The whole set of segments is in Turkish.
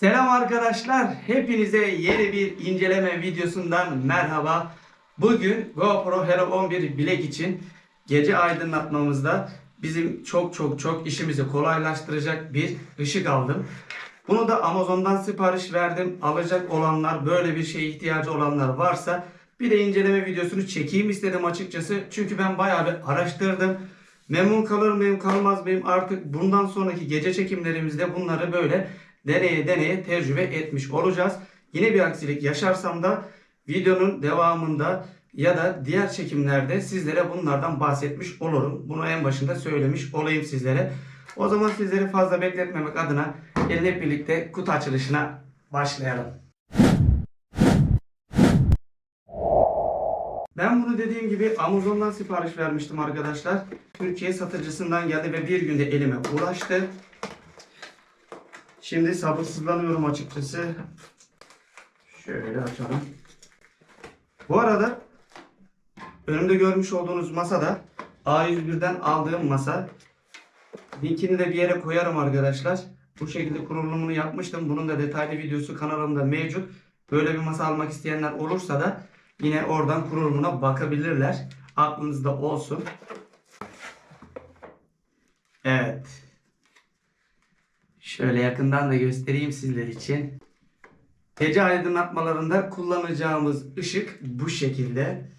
Selam arkadaşlar. Hepinize yeni bir inceleme videosundan merhaba. Bugün GoPro Hero 11 bilek için gece aydınlatmamızda bizim çok çok çok işimizi kolaylaştıracak bir ışık aldım. Bunu da Amazon'dan sipariş verdim. Alacak olanlar, böyle bir şeye ihtiyacı olanlar varsa bir de inceleme videosunu çekeyim istedim açıkçası. Çünkü ben bayağı bir araştırdım. Memnun kalır mıyım, kalmaz mıyım artık bundan sonraki gece çekimlerimizde bunları böyle deneye deneye tecrübe etmiş olacağız. Yine bir aksilik yaşarsam da videonun devamında ya da diğer çekimlerde sizlere bunlardan bahsetmiş olurum. Bunu en başında söylemiş olayım sizlere. O zaman sizleri fazla bekletmemek adına gelin hep birlikte kutu açılışına başlayalım. Ben bunu dediğim gibi Amazon'dan sipariş vermiştim arkadaşlar. Türkiye satıcısından geldi ve bir günde elime ulaştı. Şimdi sabırsızlanıyorum açıkçası. Şöyle açalım. Bu arada önümde görmüş olduğunuz masada A101'den aldığım masa. Linkini de bir yere koyarım arkadaşlar. Bu şekilde kurulumunu yapmıştım. Bunun da detaylı videosu kanalımda mevcut. Böyle bir masa almak isteyenler olursa da yine oradan kurulumuna bakabilirler. Aklınızda olsun. Evet. Şöyle yakından da göstereyim sizler için. Gece aydınlatmalarında kullanacağımız ışık bu şekilde.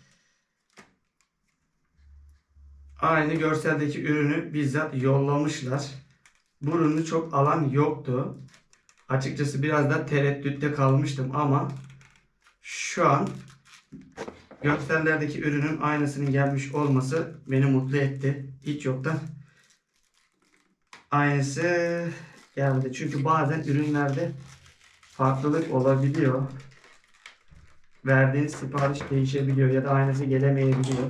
Aynı görseldeki ürünü bizzat yollamışlar. Bu ürünü çok alan yoktu. Açıkçası biraz da tereddütte kalmıştım ama şu an görsellerdeki ürünün aynısının gelmiş olması beni mutlu etti. Hiç yoktan aynısı geldi. Çünkü bazen ürünlerde farklılık olabiliyor. Verdiğiniz sipariş değişebiliyor ya da aynısı gelemeyebiliyor.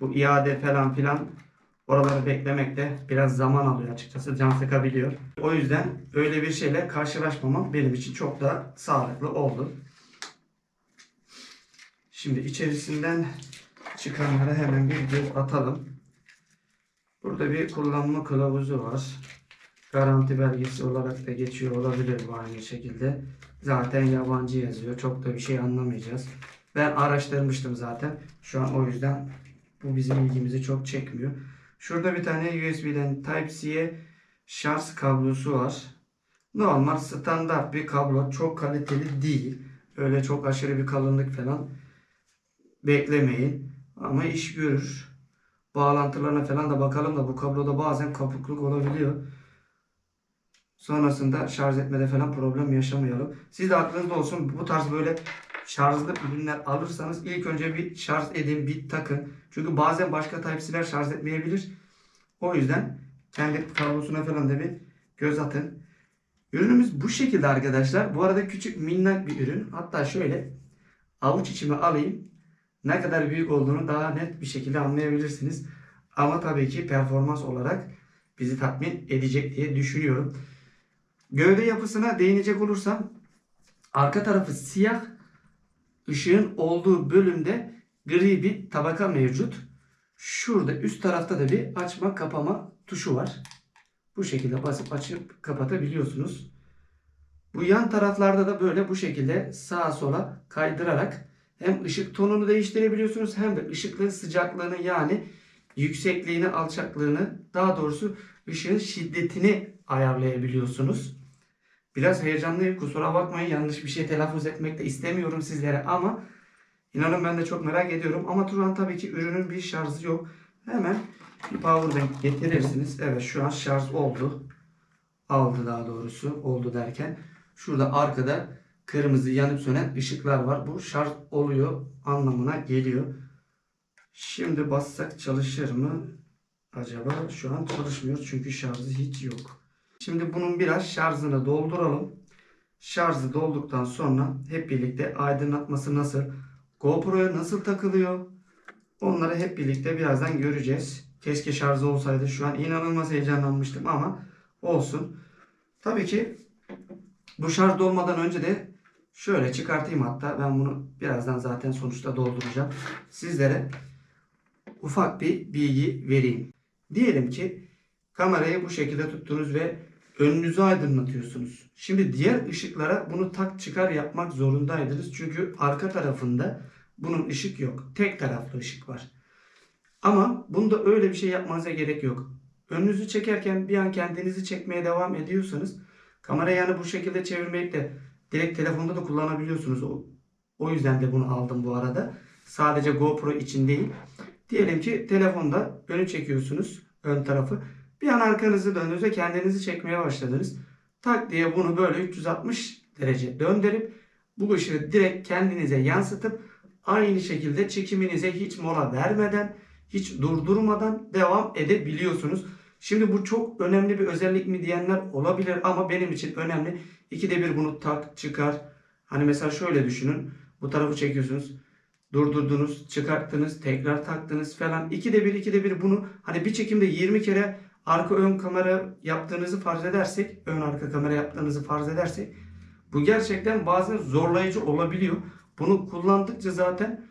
Bu iade falan filan oraları beklemekte biraz zaman alıyor açıkçası. Can sıkabiliyor. O yüzden öyle bir şeyle karşılaşmamam benim için çok da sağlıklı oldu. Şimdi içerisinden çıkanlara hemen bir göz atalım. Burada bir kullanma kılavuzu var. Garanti belgesi olarak da geçiyor olabilir bu aynı şekilde. Zaten yabancı yazıyor. Çok da bir şey anlamayacağız. Ben araştırmıştım zaten. Şu an o yüzden bu bizim ilgimizi çok çekmiyor. Şurada bir tane USB'den Type-C'ye şarj kablosu var. Normal standart bir kablo. Çok kaliteli değil. Öyle çok aşırı bir kalınlık falan beklemeyin. Ama iş görür. Bağlantılarına falan da bakalım da bu kabloda bazen kopukluk olabiliyor. Sonrasında şarj etmede falan problem yaşamayalım. Siz de aklınızda olsun bu tarz böyle şarjlı ürünler alırsanız ilk önce bir şarj edin, bir takın. Çünkü bazen başka Type-C'ler şarj etmeyebilir. O yüzden kendi kablosuna falan da bir göz atın. Ürünümüz bu şekilde arkadaşlar. Bu arada küçük minnak bir ürün. Hatta şöyle avuç içime alayım. Ne kadar büyük olduğunu daha net bir şekilde anlayabilirsiniz. Ama tabii ki performans olarak bizi tatmin edecek diye düşünüyorum. Gövde yapısına değinecek olursam arka tarafı siyah ışığın olduğu bölümde gri bir tabaka mevcut. Şurada üst tarafta da bir açma kapama tuşu var. Bu şekilde basıp açıp kapatabiliyorsunuz. Bu yan taraflarda da böyle bu şekilde sağa sola kaydırarak hem ışık tonunu değiştirebiliyorsunuz hem de ışıkların sıcaklığını yani yüksekliğini, alçaklığını daha doğrusu ışığın şiddetini ayarlayabiliyorsunuz. Biraz heyecanlıyım. Kusura bakmayın. Yanlış bir şey telaffuz etmek de istemiyorum sizlere ama inanın ben de çok merak ediyorum. Ama Turan tabii ki ürünün bir şarjı yok. Hemen bir powerbank getirirsiniz. Evet şu an şarj oldu. Aldı daha doğrusu. Oldu derken. Şurada arkada kırmızı yanıp sönen ışıklar var. Bu şarj oluyor anlamına geliyor. Şimdi bassak çalışır mı? Acaba şu an çalışmıyor çünkü şarjı hiç yok. Şimdi bunun biraz şarjını dolduralım. Şarjı dolduktan sonra hep birlikte aydınlatması nasıl, GoPro'ya nasıl takılıyor onları hep birlikte birazdan göreceğiz. Keşke şarjı olsaydı şu an inanılmaz heyecanlanmıştım ama olsun. Tabii ki bu şarj dolmadan önce de şöyle çıkartayım hatta ben bunu birazdan zaten sonuçta dolduracağım. Sizlere ufak bir bilgi vereyim. Diyelim ki kamerayı bu şekilde tuttunuz ve önünüzü aydınlatıyorsunuz. Şimdi diğer ışıklara bunu tak çıkar yapmak zorundaydınız. Çünkü arka tarafında bunun ışık yok. Tek taraflı ışık var. Ama bunda öyle bir şey yapmanıza gerek yok. Önünüzü çekerken bir an kendinizi çekmeye devam ediyorsanız kamerayı yani bu şekilde çevirmeyip de direkt telefonda da kullanabiliyorsunuz. O, o yüzden de bunu aldım bu arada. Sadece GoPro için değil. Diyelim ki telefonda önü çekiyorsunuz. Ön tarafı. Bir an arkanızı döndünüz ve kendinizi çekmeye başladınız. Tak diye bunu böyle 360 derece döndürüp bu ışığı direkt kendinize yansıtıp aynı şekilde çekiminize hiç mola vermeden, hiç durdurmadan devam edebiliyorsunuz. Şimdi bu çok önemli bir özellik mi diyenler olabilir ama benim için önemli. İkide bir bunu tak, çıkar. Hani mesela şöyle düşünün. Bu tarafı çekiyorsunuz. Durdurdunuz, çıkarttınız, tekrar taktınız falan. İkide bir, ikide bir bunu hani bir çekimde 20 kere arka ön kamera yaptığınızı farz edersek, ön arka kamera yaptığınızı farz edersek bu gerçekten bazen zorlayıcı olabiliyor. Bunu kullandıkça zaten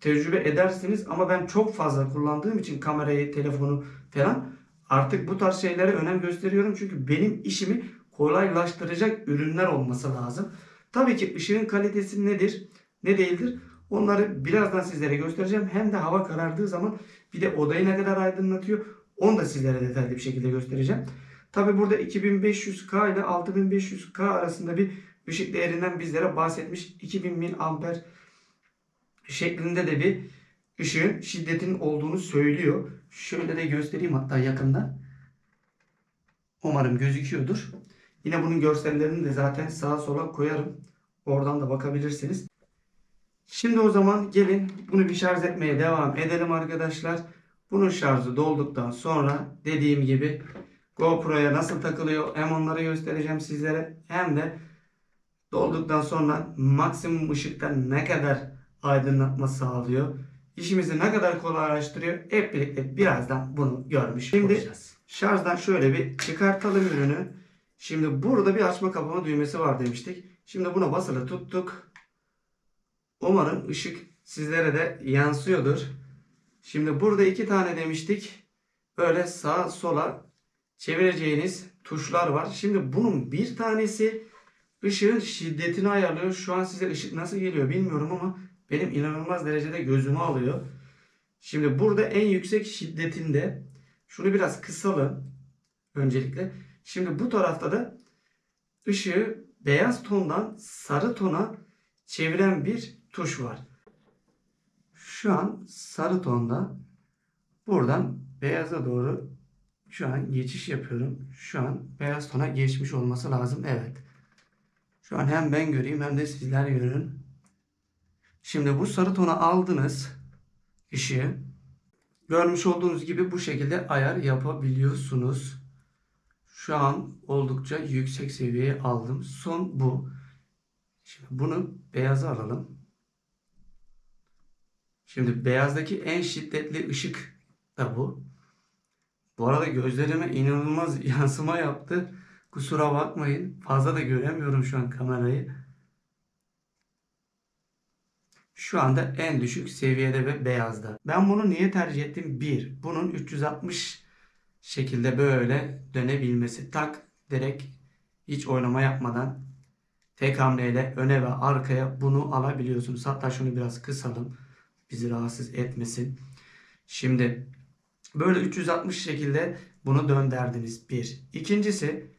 tecrübe edersiniz ama ben çok fazla kullandığım için kamerayı, telefonu falan artık bu tarz şeylere önem gösteriyorum. Çünkü benim işimi kolaylaştıracak ürünler olması lazım. Tabii ki ışığın kalitesi nedir, ne değildir onları birazdan sizlere göstereceğim. Hem de hava karardığı zaman bir de odayı ne kadar aydınlatıyor onu da sizlere detaylı bir şekilde göstereceğim. Tabii burada 2500K ile 6500K arasında bir ışık değerinden bizlere bahsetmiş. 2000 mAh şeklinde de bir ışığın şiddetinin olduğunu söylüyor. Şöyle de göstereyim hatta yakından. Umarım gözüküyordur. Yine bunun görsellerini de zaten sağa sola koyarım. Oradan da bakabilirsiniz. Şimdi o zaman gelin bunu bir şarj etmeye devam edelim arkadaşlar. Bunun şarjı dolduktan sonra dediğim gibi GoPro'ya nasıl takılıyor hem onları göstereceğim sizlere hem de dolduktan sonra maksimum ışıktan ne kadar aydınlatma sağlıyor. İşimizi ne kadar kolaylaştırıyor hep birlikte birazdan bunu görmüş Şimdi olacağız. Şarjdan şöyle bir çıkartalım ürünü. Şimdi burada bir açma kapama düğmesi var demiştik. Şimdi buna basılı tuttuk. Umarım ışık sizlere de yansıyordur. Şimdi burada iki tane demiştik. Böyle sağa sola çevireceğiniz tuşlar var. Şimdi bunun bir tanesi ışığın şiddetini ayarlıyor. Şu an size ışık nasıl geliyor bilmiyorum ama benim inanılmaz derecede gözümü alıyor. Şimdi burada en yüksek şiddetinde şunu biraz kısalım öncelikle. Şimdi bu tarafta da ışığı beyaz tondan sarı tona çeviren bir tuş var. Şu an sarı tonda buradan beyaza doğru şu an geçiş yapıyorum. Şu an beyaz tona geçmiş olması lazım. Evet. Şu an hem ben göreyim hem de sizler görün. Şimdi bu sarı tona aldınız ışığı. Görmüş olduğunuz gibi bu şekilde ayar yapabiliyorsunuz. Şu an oldukça yüksek seviyeye aldım. Son bu. Şimdi bunu beyaza alalım. Şimdi beyazdaki en şiddetli ışık da bu. Bu arada gözlerime inanılmaz yansıma yaptı. Kusura bakmayın. Fazla da göremiyorum şu an kamerayı. Şu anda en düşük seviyede ve beyazda. Ben bunu niye tercih ettim? 1. Bunun 360 şekilde böyle dönebilmesi. Tak direkt hiç oynama yapmadan tek hamleyle öne ve arkaya bunu alabiliyorsunuz. Hatta şunu biraz kısalım. Bizi rahatsız etmesin. Şimdi böyle 360 şekilde bunu dönderdiniz. Bir. İkincisi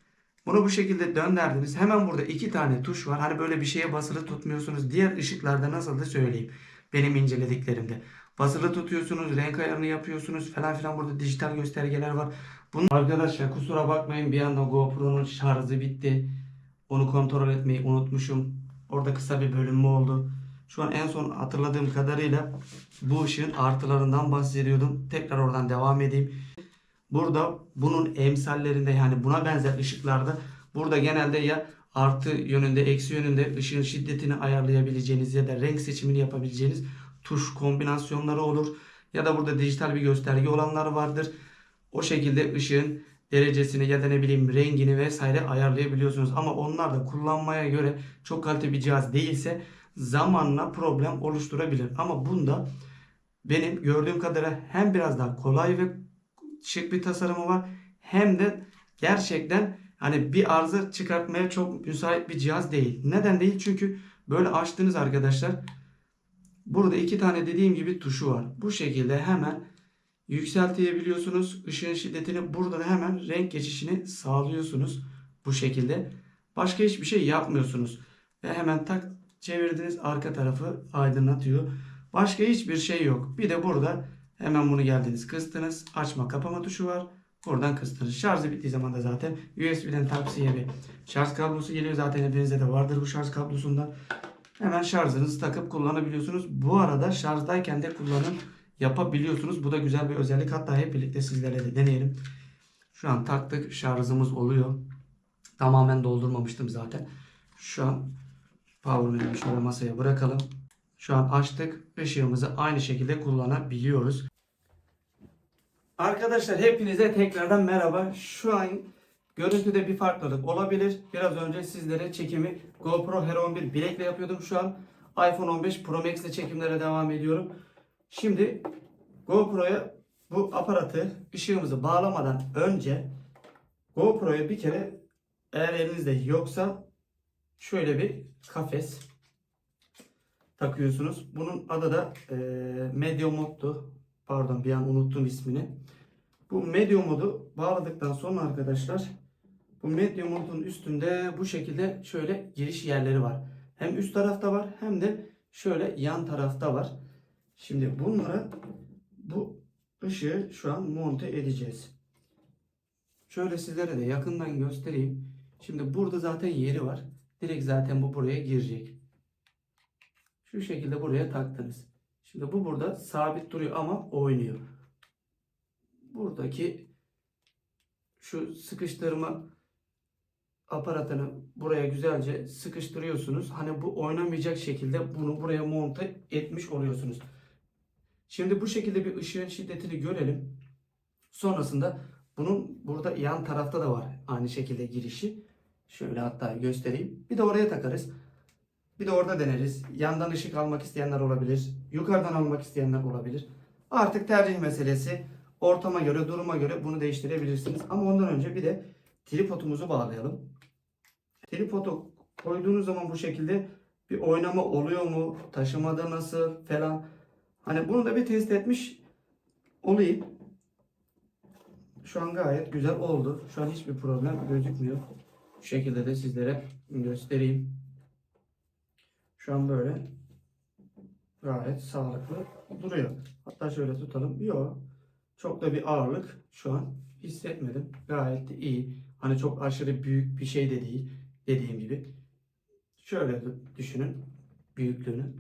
bunu bu şekilde dönderdiniz. Hemen burada iki tane tuş var. Hani böyle bir şeye basılı tutmuyorsunuz. Diğer ışıklarda nasıl da söyleyeyim. Benim incelediklerimde. Basılı tutuyorsunuz, renk ayarını yapıyorsunuz falan filan. Burada dijital göstergeler var. Bunun... Arkadaşlar kusura bakmayın bir anda GoPro'nun şarjı bitti. Onu kontrol etmeyi unutmuşum. Orada kısa bir bölünme oldu. Şu an en son hatırladığım kadarıyla bu ışığın artılarından bahsediyordum. Tekrar oradan devam edeyim. Burada bunun emsallerinde yani buna benzer ışıklarda burada genelde ya artı yönünde eksi yönünde ışığın şiddetini ayarlayabileceğiniz ya da renk seçimini yapabileceğiniz tuş kombinasyonları olur. Ya da burada dijital bir gösterge olanlar vardır. O şekilde ışığın derecesini ya da ne bileyim rengini vesaire ayarlayabiliyorsunuz. Ama onlar da kullanmaya göre çok kaliteli bir cihaz değilse zamanla problem oluşturabilir. Ama bunda benim gördüğüm kadarıyla hem biraz daha kolay ve şık bir tasarımı var hem de gerçekten hani bir arıza çıkartmaya çok müsait bir cihaz değil. Neden değil? Çünkü böyle açtınız arkadaşlar. Burada iki tane dediğim gibi tuşu var. Bu şekilde hemen yükseltebiliyorsunuz. Işığın şiddetini burada da hemen renk geçişini sağlıyorsunuz. Bu şekilde. Başka hiçbir şey yapmıyorsunuz. Ve hemen tak çevirdiniz arka tarafı aydınlatıyor. Başka hiçbir şey yok. Bir de burada hemen bunu geldiniz kıstınız. Açma kapama tuşu var. Buradan kıstınız. Şarjı bittiği zaman da zaten USB'den Type-C'ye bir şarj kablosu geliyor. Zaten hepinizde de vardır bu şarj kablosundan. Hemen şarjınızı takıp kullanabiliyorsunuz. Bu arada şarjdayken de kullanım yapabiliyorsunuz. Bu da güzel bir özellik. Hatta hep birlikte sizlerle de deneyelim. Şu an taktık. Şarjımız oluyor. Tamamen doldurmamıştım zaten. Şu an powerman'i şöyle masaya bırakalım. Şu an açtık. Işığımızı aynı şekilde kullanabiliyoruz. Arkadaşlar hepinize tekrardan merhaba. Şu an görüntüde bir farklılık olabilir. Biraz önce sizlere çekimi GoPro Hero 11 bilekle yapıyordum. Şu an iPhone 15 Pro Max ile çekimlere devam ediyorum. Şimdi GoPro'ya bu aparatı ışığımızı bağlamadan önce GoPro'ya bir kere eğer elinizde yoksa şöyle bir kafes takıyorsunuz. Bunun adı da e, Medio Mod'du. Pardon bir an unuttum ismini. Bu Medio modu bağladıktan sonra arkadaşlar bu Medio modun üstünde bu şekilde şöyle giriş yerleri var. Hem üst tarafta var hem de şöyle yan tarafta var. Şimdi bunlara bu ışığı şu an monte edeceğiz. Şöyle sizlere de yakından göstereyim. Şimdi burada zaten yeri var. Direkt zaten bu buraya girecek. Şu şekilde buraya taktınız. Şimdi bu burada sabit duruyor ama oynuyor. Buradaki şu sıkıştırma aparatını buraya güzelce sıkıştırıyorsunuz. Hani bu oynamayacak şekilde bunu buraya monte etmiş oluyorsunuz. Şimdi bu şekilde bir ışığın şiddetini görelim. Sonrasında bunun burada yan tarafta da var aynı şekilde girişi. Şöyle hatta göstereyim. Bir de oraya takarız. Bir de orada deneriz. Yandan ışık almak isteyenler olabilir. Yukarıdan almak isteyenler olabilir. Artık tercih meselesi. Ortama göre, duruma göre bunu değiştirebilirsiniz. Ama ondan önce bir de tripodumuzu bağlayalım. Tripodu koyduğunuz zaman bu şekilde bir oynama oluyor mu? Taşımada nasıl falan. Hani bunu da bir test etmiş olayım. Şu an gayet güzel oldu. Şu an hiçbir problem gözükmüyor. Bu şekilde de sizlere göstereyim. Şu an böyle gayet sağlıklı duruyor. Hatta şöyle tutalım. Yok. Çok da bir ağırlık şu an hissetmedim. Gayet de iyi. Hani çok aşırı büyük bir şey de değil. Dediğim gibi. Şöyle dü- düşünün büyüklüğünü.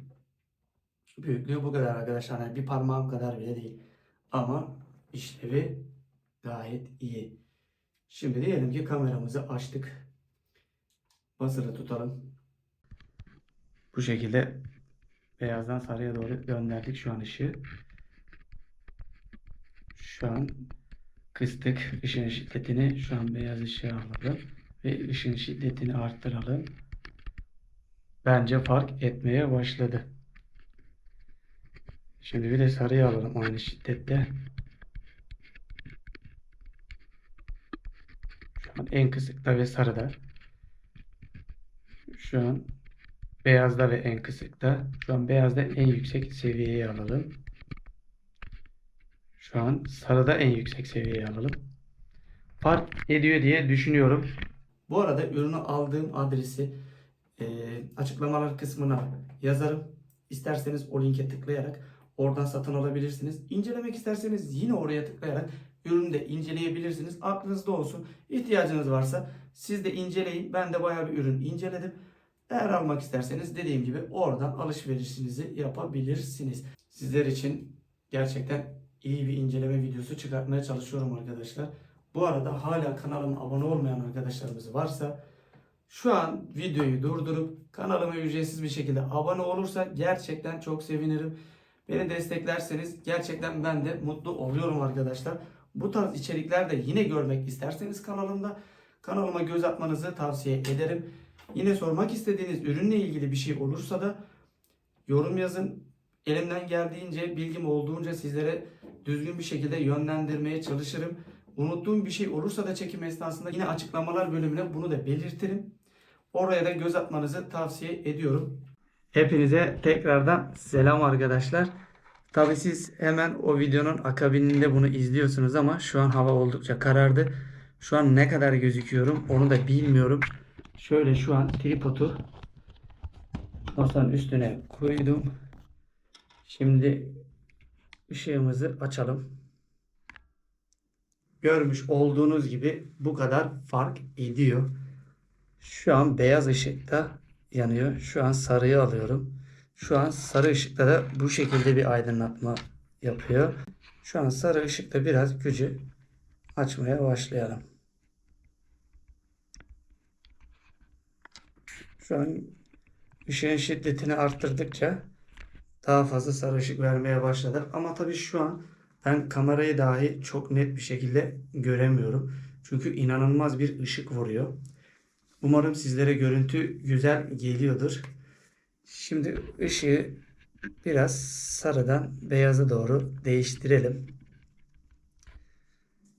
Büyüklüğü bu kadar arkadaşlar. Hani bir parmağım kadar bile değil. Ama işlevi gayet iyi. Şimdi diyelim ki kameramızı açtık. Basılı tutalım. Bu şekilde beyazdan sarıya doğru gönderdik şu an ışığı. Şu an kıstık ışığın şiddetini. Şu an beyaz ışığı alalım. Ve ışığın şiddetini arttıralım. Bence fark etmeye başladı. Şimdi bir de sarıyı alalım aynı şiddette. Şu an en kısıkta ve sarıda. Şu an beyazda ve en kısıkta. Şu an beyazda en yüksek seviyeye alalım. Şu an sarıda en yüksek seviyeye alalım. Fark ediyor diye düşünüyorum. Bu arada ürünü aldığım adresi e, açıklamalar kısmına yazarım. İsterseniz o linke tıklayarak oradan satın alabilirsiniz. İncelemek isterseniz yine oraya tıklayarak ürünü de inceleyebilirsiniz. Aklınızda olsun. İhtiyacınız varsa siz de inceleyin. Ben de bayağı bir ürün inceledim. Eğer almak isterseniz dediğim gibi oradan alışverişinizi yapabilirsiniz. Sizler için gerçekten iyi bir inceleme videosu çıkartmaya çalışıyorum arkadaşlar. Bu arada hala kanalıma abone olmayan arkadaşlarımız varsa şu an videoyu durdurup kanalıma ücretsiz bir şekilde abone olursa gerçekten çok sevinirim. Beni desteklerseniz gerçekten ben de mutlu oluyorum arkadaşlar. Bu tarz içerikler de yine görmek isterseniz kanalımda kanalıma göz atmanızı tavsiye ederim. Yine sormak istediğiniz ürünle ilgili bir şey olursa da yorum yazın. Elimden geldiğince, bilgim olduğunca sizlere düzgün bir şekilde yönlendirmeye çalışırım. Unuttuğum bir şey olursa da çekim esnasında yine açıklamalar bölümüne bunu da belirtirim. Oraya da göz atmanızı tavsiye ediyorum. Hepinize tekrardan selam arkadaşlar. Tabi siz hemen o videonun akabininde bunu izliyorsunuz ama şu an hava oldukça karardı. Şu an ne kadar gözüküyorum onu da bilmiyorum. Şöyle şu an tripodu masanın üstüne koydum. Şimdi ışığımızı açalım. Görmüş olduğunuz gibi bu kadar fark ediyor. Şu an beyaz ışıkta yanıyor. Şu an sarıyı alıyorum. Şu an sarı ışıkta da bu şekilde bir aydınlatma yapıyor. Şu an sarı ışıkta biraz gücü açmaya başlayalım. Şu an ışığın şiddetini arttırdıkça daha fazla sarı ışık vermeye başladı. Ama tabii şu an ben kamerayı dahi çok net bir şekilde göremiyorum. Çünkü inanılmaz bir ışık vuruyor. Umarım sizlere görüntü güzel geliyordur. Şimdi ışığı biraz sarıdan beyaza doğru değiştirelim.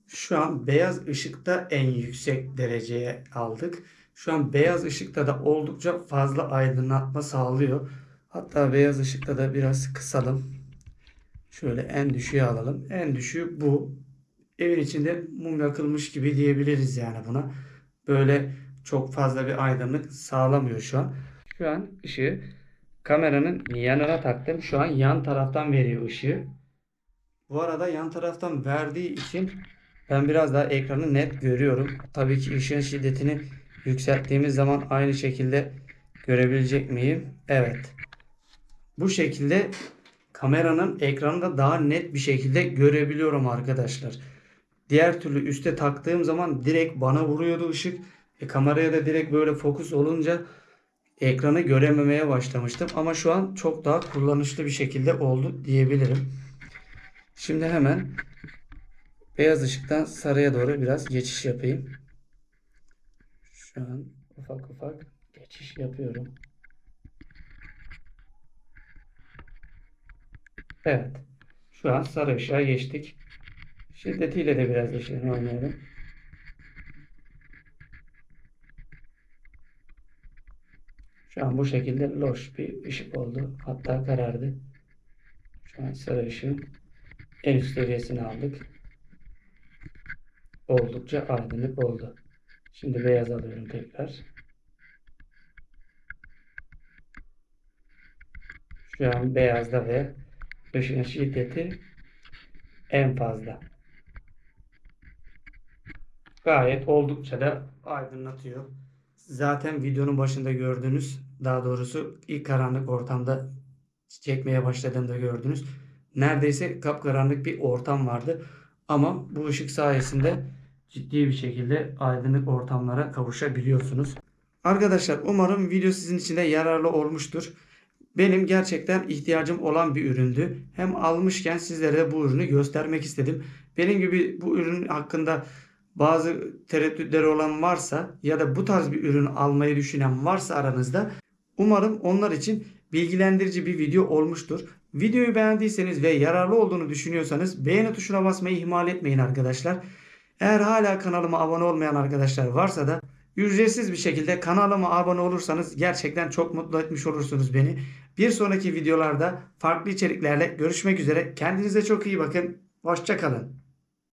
Şu an beyaz ışıkta en yüksek dereceye aldık. Şu an beyaz ışıkta da oldukça fazla aydınlatma sağlıyor. Hatta beyaz ışıkta da biraz kısalım. Şöyle en düşüğe alalım. En düşüğü bu. Evin içinde mum yakılmış gibi diyebiliriz yani buna. Böyle çok fazla bir aydınlık sağlamıyor şu an. Şu an ışığı kameranın yanına taktım. Şu an yan taraftan veriyor ışığı. Bu arada yan taraftan verdiği için ben biraz daha ekranı net görüyorum. Tabii ki ışığın şiddetini yükselttiğimiz zaman aynı şekilde görebilecek miyim? Evet. Bu şekilde kameranın ekranında daha net bir şekilde görebiliyorum arkadaşlar. Diğer türlü üste taktığım zaman direkt bana vuruyordu ışık. E, kameraya da direkt böyle fokus olunca ekranı görememeye başlamıştım. Ama şu an çok daha kullanışlı bir şekilde oldu diyebilirim. Şimdi hemen beyaz ışıktan sarıya doğru biraz geçiş yapayım. Şu an ufak ufak geçiş yapıyorum. Evet. Şu an sarı ışığa geçtik. Şiddetiyle de biraz ışığını oynayalım. Şu an bu şekilde loş bir ışık oldu. Hatta karardı. Şu an sarı ışığın en üst seviyesini aldık. Oldukça aydınlık oldu. Şimdi beyaz alıyorum tekrar. Şu an beyazda ve ışığın şiddeti en fazla. Gayet oldukça da aydınlatıyor. Zaten videonun başında gördünüz. Daha doğrusu ilk karanlık ortamda çekmeye başladığımda gördünüz. Neredeyse kapkaranlık bir ortam vardı. Ama bu ışık sayesinde ciddi bir şekilde aydınlık ortamlara kavuşabiliyorsunuz. Arkadaşlar umarım video sizin için de yararlı olmuştur. Benim gerçekten ihtiyacım olan bir üründü. Hem almışken sizlere de bu ürünü göstermek istedim. Benim gibi bu ürün hakkında bazı tereddütleri olan varsa ya da bu tarz bir ürün almayı düşünen varsa aranızda umarım onlar için bilgilendirici bir video olmuştur. Videoyu beğendiyseniz ve yararlı olduğunu düşünüyorsanız beğeni tuşuna basmayı ihmal etmeyin arkadaşlar. Eğer hala kanalıma abone olmayan arkadaşlar varsa da ücretsiz bir şekilde kanalıma abone olursanız gerçekten çok mutlu etmiş olursunuz beni. Bir sonraki videolarda farklı içeriklerle görüşmek üzere. Kendinize çok iyi bakın. Hoşçakalın.